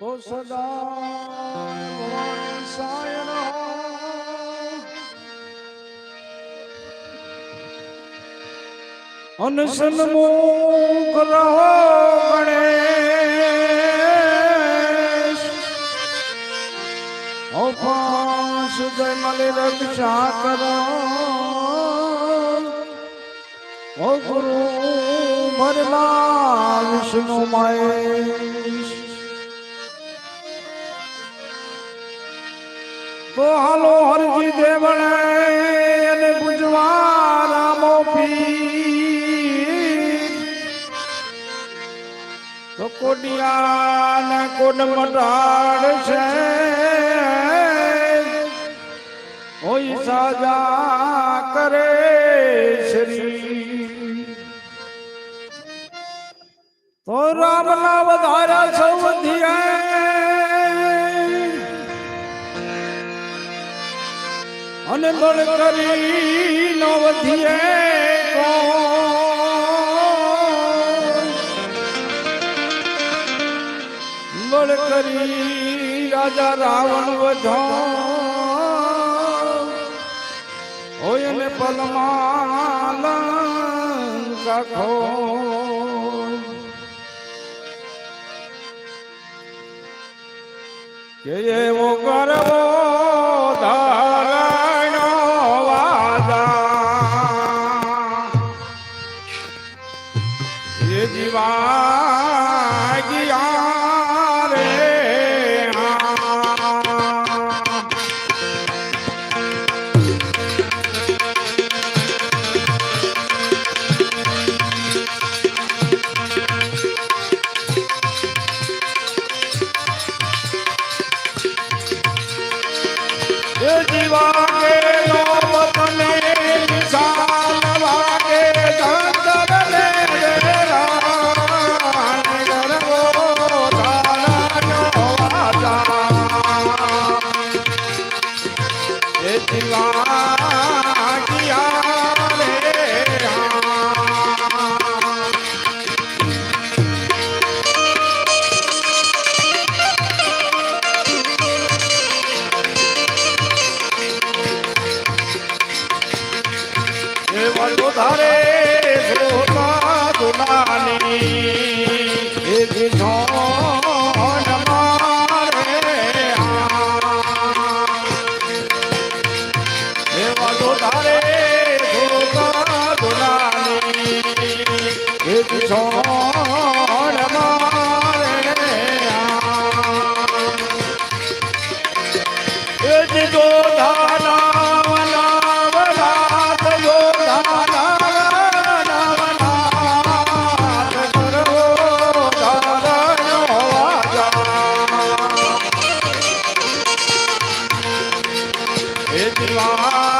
સદા ભવાની સાયણ અનશન મુખ રહો ગણેશ. ઓ પાંચ જય મલી રક્ષા કરો ઓ ગુરુ ભરલા વિષ્ણુ મહેશ. તો હાલો હરજી દેવણે અને પૂજવા રામો તો કોડિયા ને કોડ મટાડ છે. ઓય સાજા કરે શ્રી તો રામ ના વધારા સૌ ધ્યાય અને બળ કરી નો વધીએ બળ કરી રાજા રાવણ વધો. હોય ને પલમાલ કાખો કે એવો કરવો એ